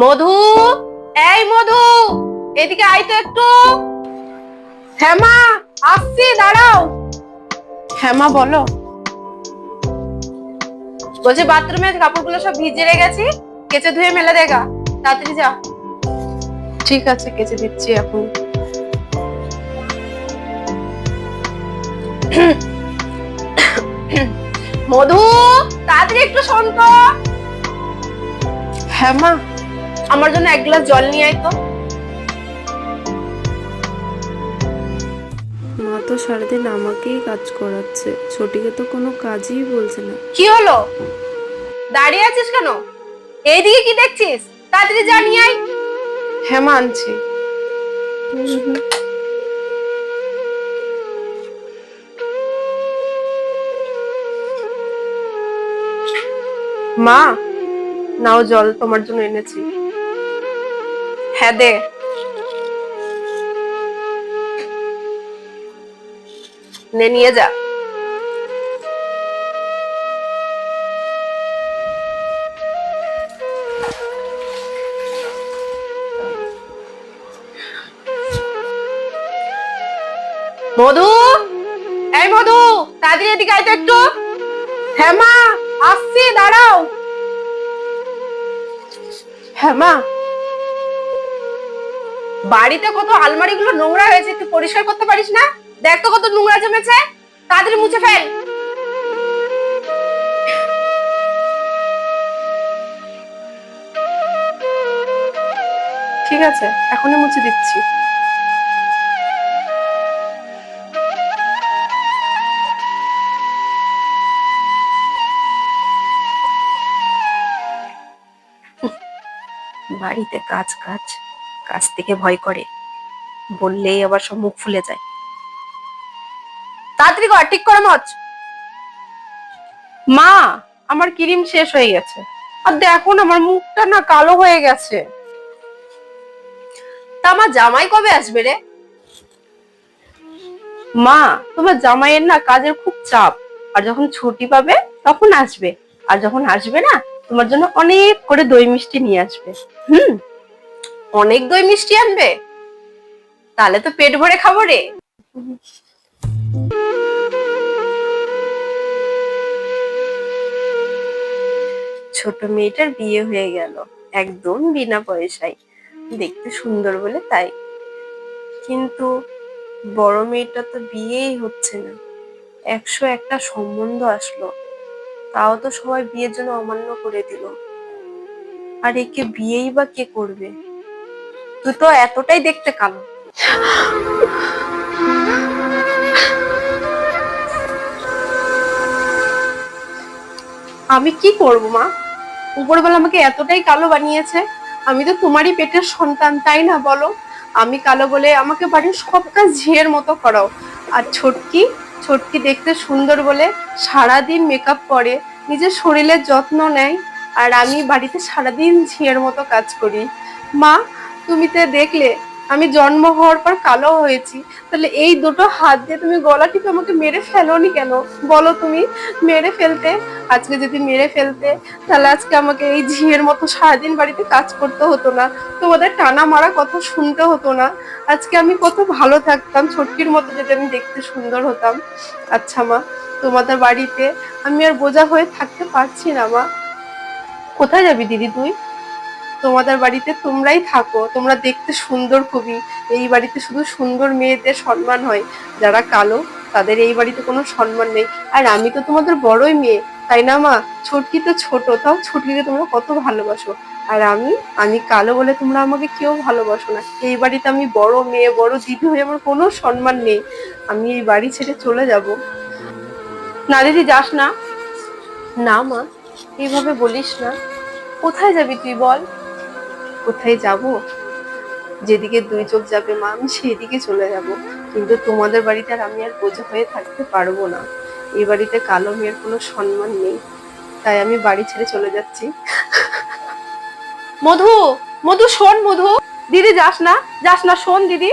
মধু, এই মধু, এদিকে আই তো একটু। হ্যাঁ মা আসছি, দাঁড়াও। হ্যাঁ বলো। বলছি, বাথরুমে কাপড়গুলো সব ভিজে রেখেছি, কেচে ধুয়ে মেলে দেখা তাড়াতাড়ি যা। ঠিক আছে, কেচে দিচ্ছি এখন। মধু তাড়াতাড়ি একটু শোন তো। হ্যাঁ মা। আমার জন্য এক গ্লাস জল নিয়ে আয় তো। মা তো সারাদিন আমাকেই কাজ করাচ্ছে। ছোটিকে তো কোনো কাজই বলছে না। কি হলো? দাঁড়িয়ে আছিস কেন? এইদিকে কি দেখছিস? তাড়াতাড়ি যা নিয়ে আয়। হ্যাঁ মা মা, নাও জল, তোমার জন্য এনেছি। হ্যাঁ দে। নে, নিয়ে যা। মধু? এই মধু, তাড়াতাড়ি এদিকে আয় একটু। হ্যাঁ মা। আসছি, দাঁড়াও। হ্যাঁ মা। বাড়িতে কত আলমারি গুলো নোংরা হয়েছে, তুই পরিষ্কার করতে পারিস না? দেখ তো কত নোংরা জমেছে। তাড়াতাড়ি মুছে ফেল। ঠিক আছে, এখনই মুছে দিচ্ছি। বাড়িতে কাজ কাজ কাজ থেকে ভয় করে। বললেই আবার সব মুখ ফুলে যায়। তাড়াতাড়ি কর ঠিক করে মচ মা, আমার ক্রিম শেষ হয়ে গেছে। আর দেখুন আমার মুখটা না কালো হয়ে গেছে। তা আমার জামাই কবে আসবে রে? মা, তোমার জামাইয়ের না কাজের খুব চাপ। আর যখন ছুটি পাবে, তখন আসবে। আর যখন আসবে না তোমার জন্য অনেক করে দই মিষ্টি নিয়ে আসবে। হুম? অনেক দই মিষ্টি আনবে? তাহলে তো পেট ভরে খাব রে। ছোট মেয়েটার বিয়ে হয়ে গেল, একদম বিনা পয়সায়। দেখতে সুন্দর বলে তাই। কিন্তু বড় মেয়েটা তো বিয়েই হচ্ছে না। একশো একটা সম্বন্ধ আসলো। তাও তো সবাই বিয়ের জন্য অমান্য করে দিল। আর একে বিয়েই বা কে করবে? তুই তো এতটাই দেখতে কালো। আমি কি করব, মা? উপরবেলা আমাকে এতটাই কালো বানিয়েছে, আমি তো তোমারই পেটের সন্তান, তাই না বলো? আমি কালো বলে আমাকে বাড়ির সব কাজ ঝিয়ের মতো করাও। আর ছোটকি ছোটকি দেখতে সুন্দর বলে সারাদিন মেকআপ করে নিজের শরীরের যত্ন নেয় আর আমি বাড়িতে সারাদিন ঝিয়ের মতো কাজ করি। মা, তুমি তো দেখলে আমি জন্ম হওয়ার পর কালো হয়েছি। তাহলে এই দুটো হাত দিয়ে তুমি গলা টিপে আমাকে মেরে ফেলোনি কেন? বলো তুমি, মেরে ফেলতে। আজকে যদি মেরে ফেলতে, তাহলে আজকে আমাকে এই ঝিয়ের মতো সারাদিন বাড়িতে কাজ করতে হতো না। তোমাদের টানা মারা কথা শুনতে হতো না। আজকে আমি কত ভালো থাকতাম, ছোটকির মতো যদি আমি দেখতে সুন্দর হতাম। আচ্ছা মা, তোমাদের বাড়িতে আমি আর বোঝা হয়ে থাকতে পারছি না মা। কোথায় যাবি দিদি তুই? তোমাদের বাড়িতে তোমরাই থাকো। তোমরা দেখতে সুন্দর খুবই এই বাড়িতে শুধু সুন্দর মেয়েদের সম্মান হয়। যারা কালো, তাদের এই বাড়িতে কোনো সম্মান নেই। আর আমি তো তোমাদের বড়ই মেয়ে। তাই না মা? ছোটকি তো ছোট, তাও ছোটকিকে তোমরা কত ভালোবাসো। আর আমি? আমি কালো বলে তোমরা আমাকে কেউ ভালোবাসো না। এই বাড়িতে আমি বড় মেয়ে, বড় দিদি হয়ে আমার কোনো সম্মান নেই। আমি এই বাড়ি ছেড়ে চলে যাব। না দিদি, যাস না। না মা, এইভাবে বলিস না। কোথায় যাবি তুই বল? কোথায় যাব? যেদিকে দুই চোখ যাবে মা, আমি সেদিকে চলে যাব। কিন্তু তোমাদের বাড়িতে আর আমি আর বোঝা হয়ে থাকতে পারব না। এই বাড়িতে কালো মেয়ের কোনো সম্মান নেই। তাই আমি বাড়ি ছেড়ে চলে যাচ্ছি। মধু মধু শোন মধু। দিদি যাস না যাস না, শোন দিদি।